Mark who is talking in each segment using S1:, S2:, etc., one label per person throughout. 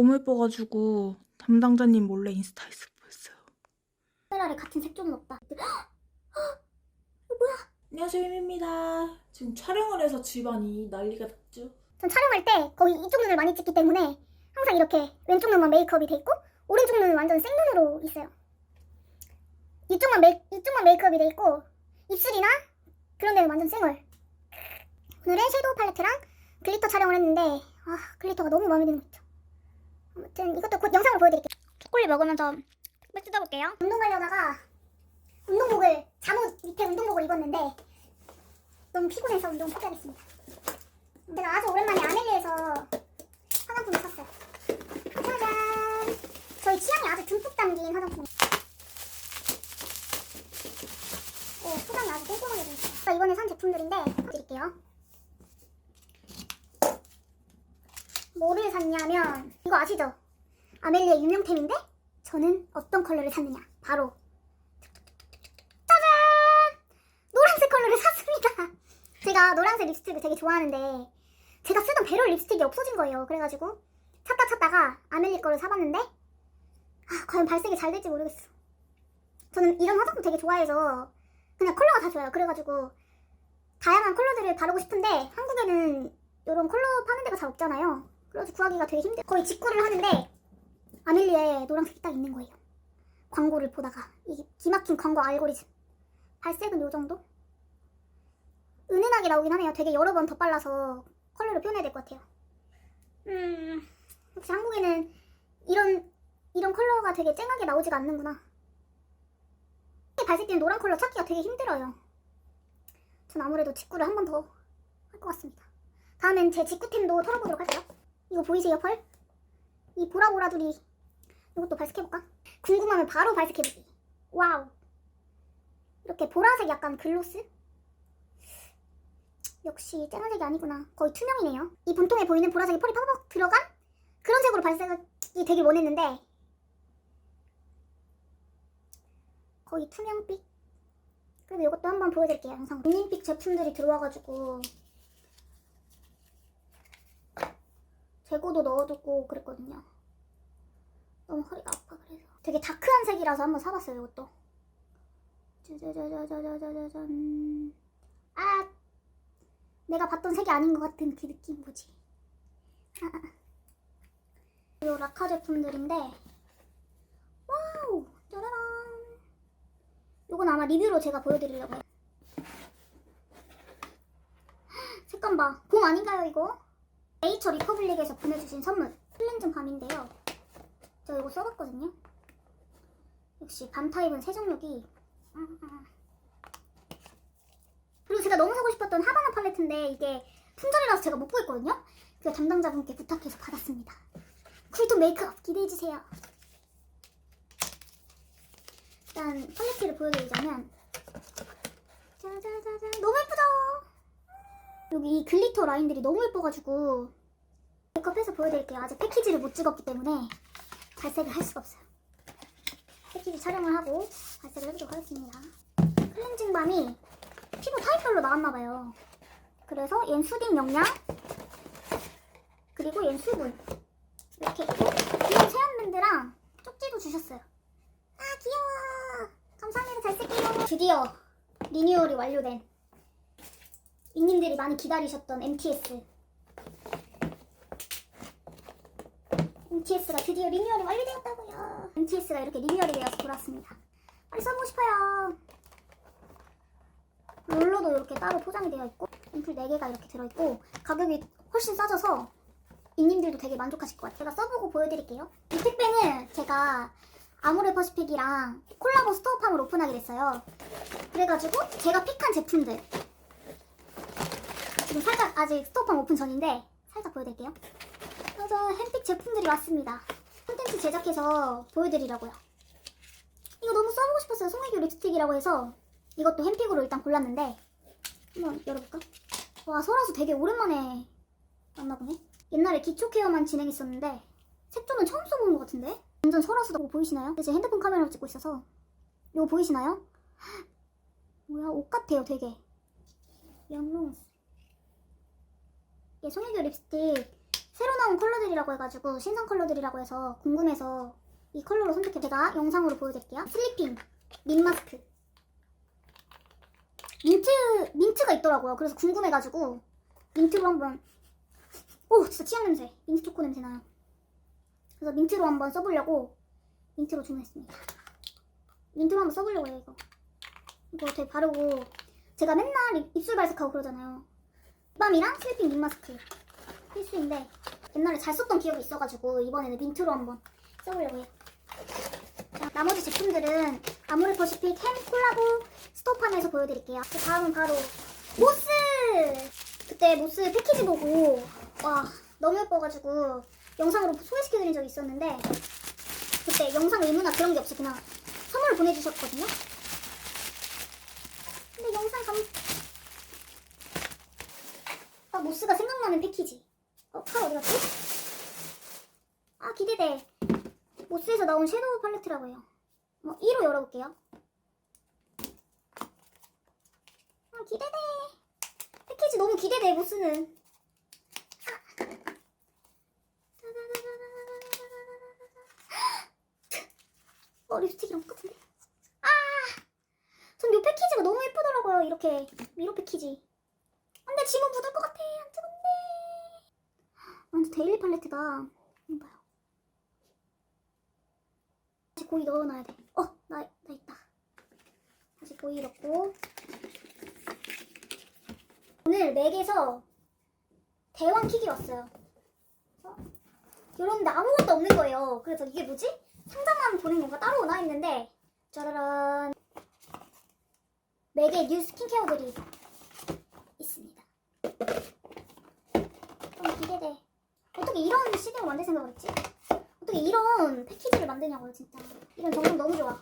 S1: 너무 예뻐가지고 담당자님 몰래 인스타에서 보였어요.
S2: 카메라를 같은 색종은 없다.
S1: 안녕하세요, 힘입니다. 지금 촬영을 해서 집안이 난리가 났죠?
S2: 전 촬영할 때 거의 이쪽 눈을 많이 찍기 때문에 항상 이렇게 왼쪽 눈만 메이크업이 돼 있고 오른쪽 눈은 완전 생눈으로 있어요. 이쪽만 메이 이쪽만 메이크업이 돼 있고 입술이나 그런 데는 완전 생얼. 오늘은 섀도우 팔레트랑 글리터 촬영을 했는데 아 글리터가 너무 마음에 드는 거 있죠. 아무튼 이것도 곧 영상으로 보여드릴게요. 초콜릿 먹으면서 말 뜯어볼게요. 운동하려다가 운동복을 잠옷 밑에 운동복을 입었는데 너무 피곤해서 운동 포기하겠습니다. 제가 아주 오랜만에 아멜리에서 화장품을 샀어요. 짜잔! 저희 취향이 아주 듬뿍 담긴 화장품. 오, 포장이 아주 꼼꼼하게 돼 있어요. 제가 이번에 산 제품들인데 드릴게요. 뭐를 샀냐면 이거 아시죠? 아멜리의 유명템인데 저는 어떤 컬러를 샀느냐? 바로 짜잔! 노란색 컬러를 샀습니다. 제가 노란색 립스틱을 되게 좋아하는데 제가 쓰던 베롤 립스틱이 없어진 거예요. 그래가지고 찾다 찾다가 아멜리 거를 사봤는데 아, 과연 발색이 잘 될지 모르겠어. 저는 이런 화장품 되게 좋아해서 그냥 컬러가 다 좋아요. 그래가지고 다양한 컬러들을 바르고 싶은데 한국에는 이런 컬러 파는 데가 잘 없잖아요. 그래서 구하기가 되게 힘들. 거의 직구를 하는데 아멜리에 노란색이 딱 있는 거예요. 광고를 보다가 이 기막힌 광고 알고리즘. 발색은 요 정도? 은은하게 나오긴 하네요. 되게 여러 번 덧발라서 컬러를 표현해야 될 것 같아요. 음, 역시 한국에는 이런 이런 컬러가 되게 쨍하게 나오지가 않는구나. 발색된 노란 컬러 찾기가 되게 힘들어요. 전 아무래도 직구를 한 번 더 할 것 같습니다. 다음엔 제 직구템도 털어보도록 할까요? 이거 보이세요, 펄? 이 보라보라들이 이것도 발색해볼까? 궁금하면 바로 발색해보기. 와우. 이렇게 보라색 약간 글로스? 역시 쨍한색이 아니구나. 거의 투명이네요. 이 본통에 보이는 보라색이 펄이 팍팍 들어간 그런 색으로 발색이 되길 원했는데 거의 투명빛? 그래도 이것도 한번 보여드릴게요. 영상. 윈닝빛 제품들이 들어와가지고 재고도 넣어두고 그랬거든요. 너무 허리가 아파 그래서 되게 다크한 색이라서 한번 사봤어요. 이것도. 짜자자자자자자잔. 아 내가 봤던 색이 아닌 것 같은 그 느낌 뭐지? 이 라카 제품들인데 와우 짜라란 이건 아마 리뷰로 제가 보여드리려고 해요 색감 봐봄 아닌가요 이거? 네이처 리퍼블릭에서 보내주신 선물 클렌징 밤인데요 저 이거 써봤거든요 역시 밤 타입은 세정력이. 그리고 제가 너무 사고 싶었던 하바나 팔레트인데 이게 품절이라서 제가 못 구했거든요. 그래서 담당자분께 부탁해서 받았습니다. 쿨톤 메이크업 기대해주세요. 일단 팔레트를 보여드리자면 짜자자잔 너무 예쁘죠? 여기 이 글리터 라인들이 너무 예뻐가지고 메이크업해서 보여드릴게요. 아직 패키지를 못 찍었기 때문에 발색을 할 수가 없어요. 패키지 촬영을 하고 발색을 해보도록 하겠습니다. 클렌징 밤이 피부 타입별로 나왔나봐요. 그래서 얜 수딩 영양, 그리고 얜 수분. 이렇게 귀여운 세안밴드랑 쪽지도 주셨어요. 아, 귀여워. 감사합니다. 잘 쓸게요. 드디어 리뉴얼이 완료된 닉님들이 많이 기다리셨던 MTS. MTS가 드디어 리뉴얼이 완료되었다고요. MTS가 이렇게 리뉴얼이 되어서 돌아왔습니다. 빨리 써보고 싶어요. 롤러도 이렇게 따로 포장이 되어 있고 앰플 4개가 이렇게 들어있고 가격이 훨씬 싸져서 이님들도 되게 만족하실 것 같아요. 제가 써보고 보여드릴게요. 이 택배는 제가 아모레 퍼시픽이랑 콜라보 스토어팜을 오픈하게 됐어요. 그래가지고 제가 픽한 제품들 지금 살짝 아직 스토어팜 오픈 전인데 살짝 보여드릴게요. 짜잔 햄픽 제품들이 왔습니다. 콘텐츠 제작해서 보여드리려고요. 이거 너무 써보고 싶었어요. 송혜교 립스틱이라고 해서 이것도 햄픽으로 일단 골랐는데 한번 열어볼까? 와 설화수 되게 오랜만에 만나보네 옛날에 기초 케어만 진행했었는데 색종은 처음 써보는 것 같은데 완전 설화수다고 보이시나요? 제 핸드폰 카메라로 찍고 있어서 이거 보이시나요? 뭐야 옷 같아요 되게 양로스 얘 송혜교 립스틱 새로 나온 컬러들이라고 해가지고 신상 컬러들이라고 해서 궁금해서 이 컬러로 선택해 제가 영상으로 보여드릴게요. 슬리핑 립 마스크 민트 민트가 있더라고요. 그래서 궁금해가지고 민트로 한번 오 진짜 치약 냄새 민트 초코 냄새 나요. 그래서 민트로 한번 써보려고 민트로 주문했습니다. 민트로 한번 써보려고 해요 이거. 이거 되게 바르고 제가 맨날 입- 입술 발색하고 그러잖아요. 립밤이랑 슬리핑 립 마스크 필수인데 옛날에 잘 썼던 기억이 있어가지고 이번에는 민트로 한번 써보려고 해요. 자, 나머지 제품들은 아모레퍼시픽 햄 콜라보 스토판에서 보여드릴게요. 그 다음은 바로 모스! 그때 모스 패키지 보고 와 너무 예뻐가지고 영상으로 소개시켜드린 적이 있었는데 그때 영상 의무나 그런 게 없이 그냥 선물을 보내주셨거든요. 근데 영상 감... 아 생각나는 패키지. 어, 칼 어디 갔지? 아 기대돼. 모스에서 나온 섀도우 팔레트라고 해요. 뭐 1호 열어볼게요. 아 기대돼. 패키지 너무 기대돼 모스는. 어 립스틱이랑 똑같은데? 아! 전 이 패키지가 너무 예쁘더라고요. 이렇게 미로 패키지. 안돼 지문 묻을 것 같아. 안 뜨건데. 완전 데일리 팔레트다. 이거 봐요. 다시 고이 넣어놔야 돼. 어, 나, 나 있다. 다시 고이 넣고. 오늘 맥에서 대왕 킥이 왔어요. 이런데 아무것도 없는 거예요. 그래서 이게 뭐지? 상자만 보낸 건가 따로 오나 했는데 짜라란 맥의 뉴 스킨케어들이 있습니다. 좀 기대돼. 어떻게 이런 시대로 만들 생각을 했지? 어떻게 이런 패키지를 만드냐고요, 진짜. 이런 정성 너무 좋아.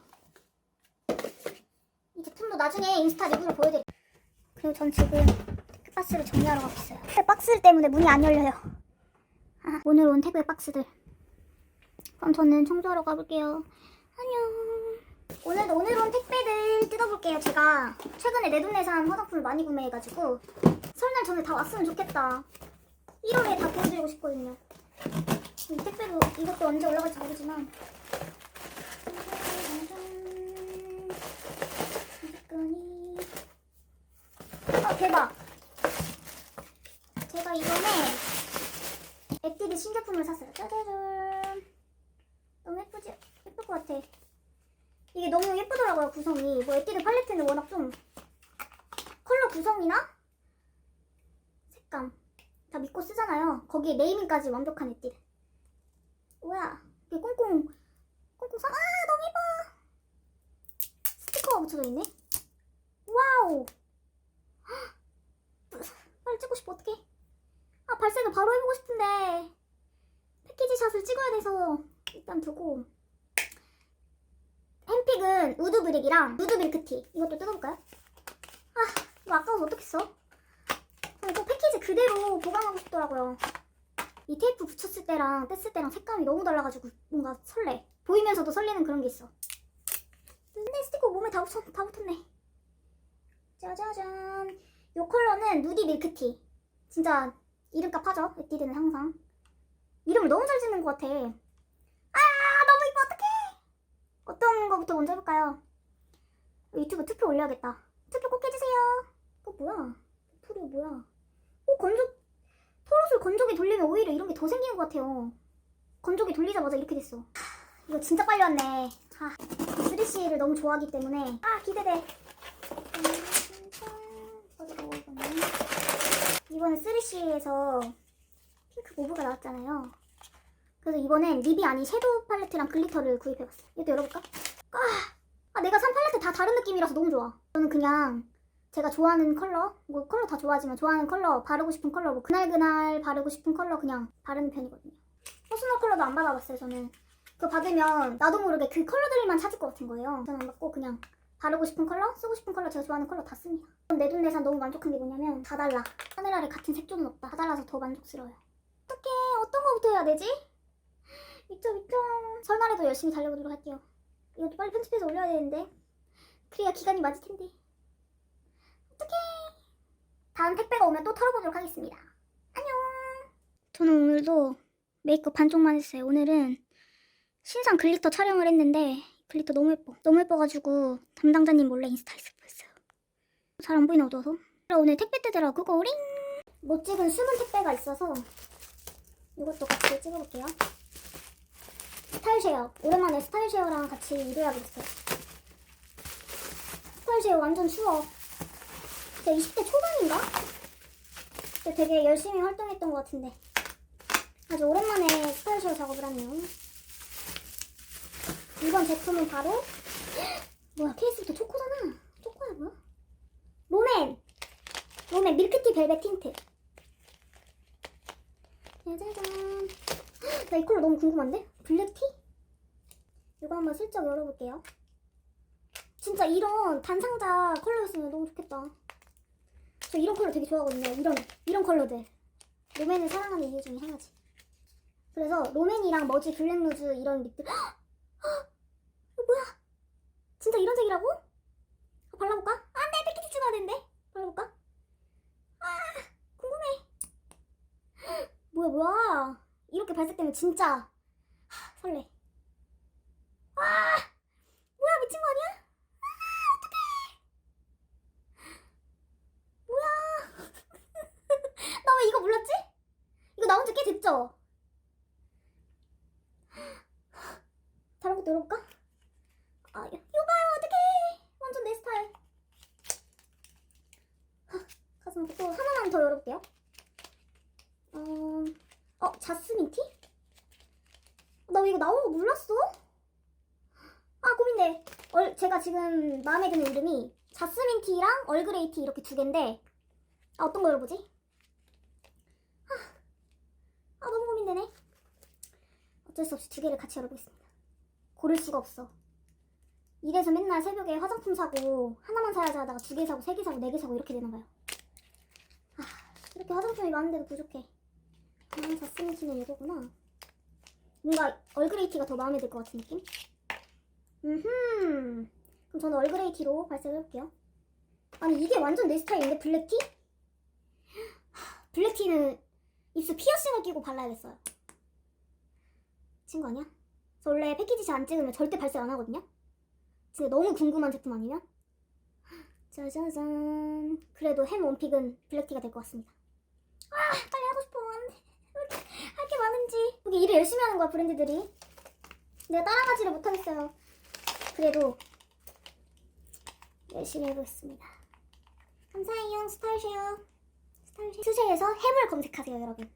S2: 이 제품도 나중에 인스타 리뷰로 보여드릴게요. 그리고 전 지금 태그 박스를 정리하러 가고 있어요. 태그 박스 때문에 문이 안 열려요. 아, 오늘 온 태그 박스들. 그럼 저는 청소하러 가볼게요. 안녕. 오늘 오늘 온 택배들 뜯어볼게요. 제가 최근에 내돈내산 화장품을 많이 구매해가지고 설날 전에 다 왔으면 좋겠다. 1월에 다 보여드리고 싶거든요. 이 택배도 이것도 언제 올라갈지 모르지만. 아 대박. 제가 이번에 액티비 신제품을 샀어요. 짜자잔. 너무 예쁘지? 예쁠 것 같아. 이게 너무 예쁘더라고요 구성이. 뭐 액티비 팔레트는 워낙 좀 컬러 구성이나 색감 다 믿고 쓰잖아요. 거기에 네이밍까지 완벽한 액티비. 뭐야? 이게 꽁꽁 꽁꽁 사. 아 너무 예뻐. 스티커가 붙여져 있네. 와우. 헉, 빨리 찍고 싶어 어떡해. 아 발색을 바로 해보고 싶은데 패키지 샷을 찍어야 돼서 일단 두고 햄픽은 우드 브릭이랑 우드 밀크티 이것도 뜯어볼까요? 아 이거 아까워서 어떡했어? 그대로 보관하고 싶더라고요. 이 테이프 붙였을 때랑 뗐을 때랑 색감이 너무 달라가지고 뭔가 설레. 보이면서도 설레는 그런 게 있어. 근데 스티커 몸에 다, 붙, 다 붙었네. 짜자잔. 이 컬러는 누디 밀크티. 진짜 이름값 하죠? 에뛰드는 항상. 이름을 너무 잘 짓는 것 같아. 아 너무 이뻐. 어떡해. 어떤 거부터 먼저 해볼까요? 유튜브 투표 올려야겠다. 투표 꼭 해주세요. 어 뭐야? 풀이 뭐야? 어 건조 토롯을 건조기 돌리면 오히려 이런 게 더 생기는 것 같아요 건조기 돌리자마자 이렇게 됐어 하, 이거 진짜 빨리 왔네 아 3C를 너무 좋아하기 때문에 아 기대돼 이번에 3CE에서 핑크 모브가 나왔잖아요. 그래서 이번엔 립이 아닌 섀도우 팔레트랑 글리터를 구입해봤어요. 이것도 열어볼까? 아, 아, 내가 산 팔레트 다 다른 느낌이라서 너무 좋아. 저는 그냥 제가 좋아하는 컬러, 뭐 컬러 다 좋아하지만 좋아하는 컬러, 바르고 싶은 컬러, 뭐 그날 그날 바르고 싶은 컬러 그냥 바르는 편이거든요. 퍼스널 컬러도 안 받아봤어요, 저는. 그거 받으면 나도 모르게 그 컬러들만 찾을 것 같은 거예요. 저는 안 받고 그냥 바르고 싶은 컬러, 쓰고 싶은 컬러, 제가 좋아하는 컬러 다 씁니다. 내돈내산 너무 만족한 게 뭐냐면 다 달라. 하늘 아래 같은 색조는 없다. 다 달라서 더 만족스러워요. 어떡해. 어떤 거부터 해야 되지? 미쳐 미쳐. 설날에도 열심히 달려보도록 할게요. 이것도 빨리 편집해서 올려야 되는데. 그래야 기간이 맞을 텐데. 어떡해. 다음 택배가 오면 또 털어보도록 하겠습니다. 안녕. 저는 오늘도 메이크업 반쪽만 했어요. 오늘은 신상 글리터 촬영을 했는데 글리터 너무 예뻐. 너무 예뻐가지고 담당자님 몰래 인스타에 스포했어요. 잘 안 보이나 어두워서? 오늘 택배 뜯으러 그거 링! 못 찍은 숨은 택배가 있어서 이것도 같이 찍어볼게요. 스타일 쉐어. 오랜만에 스타일 쉐어랑 같이 일해야겠어요 스타일 쉐어 완전 추워. 제가 20대 초반인가? 그때 되게 열심히 활동했던 것 같은데 아주 오랜만에 스타일쉐어 작업을 하네요. 이번 제품은 바로 뭐야 케이스부터 초코잖아. 초코야 뭐야? 롬앤! 롬앤 밀크티 벨벳 틴트. 짜자잔. 나 이 컬러 너무 궁금한데? 블랙티? 이거 한번 슬쩍 열어볼게요. 진짜 이런 단상자 컬러였으면 너무 좋겠다. 저 이런 컬러 되게 좋아하거든요. 이런 이런 컬러들. 롬앤을 사랑하는 이유 중에 하나지. 그래서 롬앤이랑 머지 블랙 루즈 이런 립들. 헉! 헉! 뭐야? 진짜 이런 색이라고? 아, 발라볼까? 안돼 패키지 찍어야 되는데. 발라볼까? 아 궁금해. 헉, 뭐야 뭐야? 이렇게 발색되면 진짜 하, 설레. 아 뭐야 미친 거 아니야? 나 왜 이거 몰랐지? 이거 나온 지 꽤 됐죠? 다른 것도 열어볼까? 아, 이거 봐요, 어떡해. 완전 내 스타일. 하, 가슴 또 하나만 더 열어볼게요. 어, 어, 자스민 티? 나왜 이거 나온 거 몰랐어? 아, 고민돼. 얼, 제가 지금 마음에 드는 이름이 자스민 티랑 얼그레이 티 이렇게 두 개인데, 아, 어떤 거 열어보지? 아 너무 고민되네. 어쩔 수 없이 두 개를 같이 열어보겠습니다. 고를 수가 없어. 이래서 맨날 새벽에 화장품 사고 하나만 사야지 하다가 두 개 사고 세 개 사고 네 개 사고 이렇게 되나 봐요. 아, 이렇게 화장품이 많은데도 부족해. 아, 자스민티는 이거구나. 뭔가 얼그레이티가 더 마음에 들 것 같은 느낌? 음흠. 그럼 저는 얼그레이티로 발색을 해볼게요. 아니 이게 완전 내 스타일인데 블랙티? 하, 블랙티는 입술 피어싱을 끼고 발라야겠어요. 친구 아니야? 저 원래 패키지샷 안 찍으면 절대 발색 안 하거든요? 진짜 너무 궁금한 제품 아니면? 짜자잔. 그래도 햄 원픽은 블랙티가 될 것 같습니다. 아, 빨리 하고 싶어. 안 돼. 왜 이렇게 할 게 많은지. 여기 일을 열심히 하는 거야, 브랜드들이. 내가 따라가지를 못하겠어요. 그래도 열심히 해보겠습니다. 감사해요, 스타일쉐어. 스타일쉐어. 수제에서 햄을 검색하세요, 여러분.